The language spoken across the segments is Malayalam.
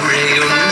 i'm Radio.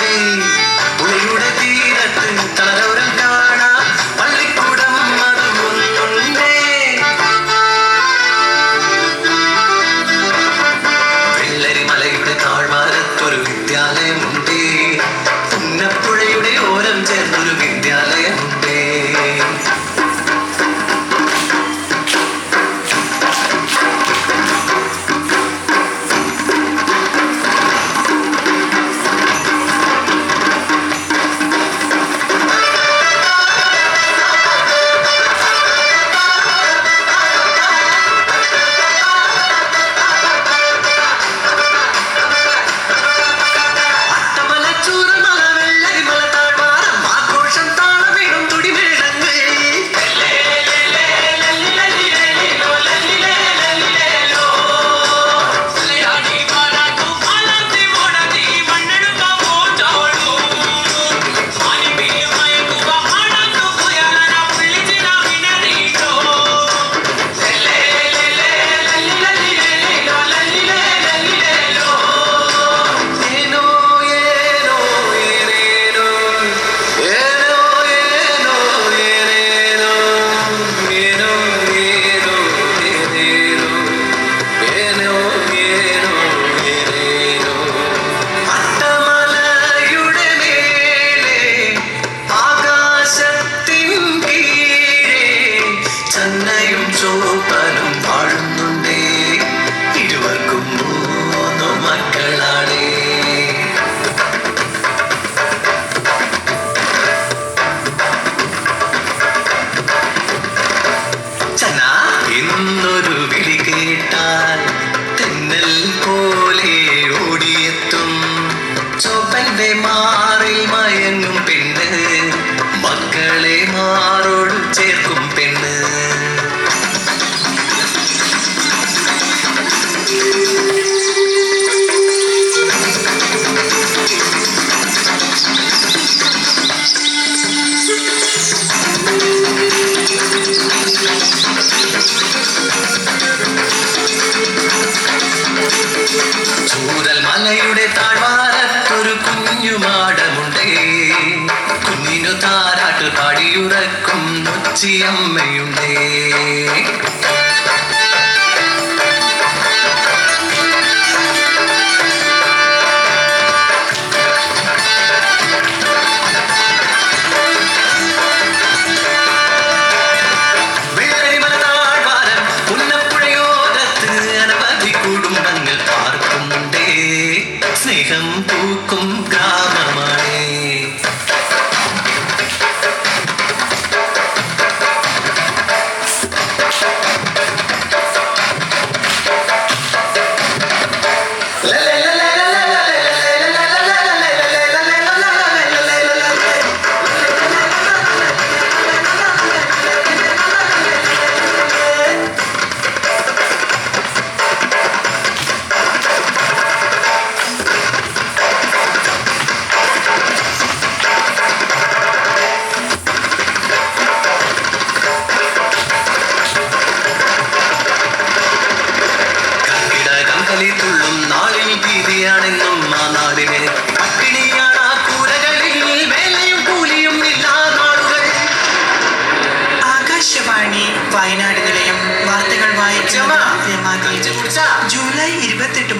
കുഞ്ഞുമാടമുണ്ടേ കുഞ്ഞിനു താരാട്ട് പാടിയുറക്കും നൊച്ചിയമ്മയുണ്ടേ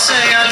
say I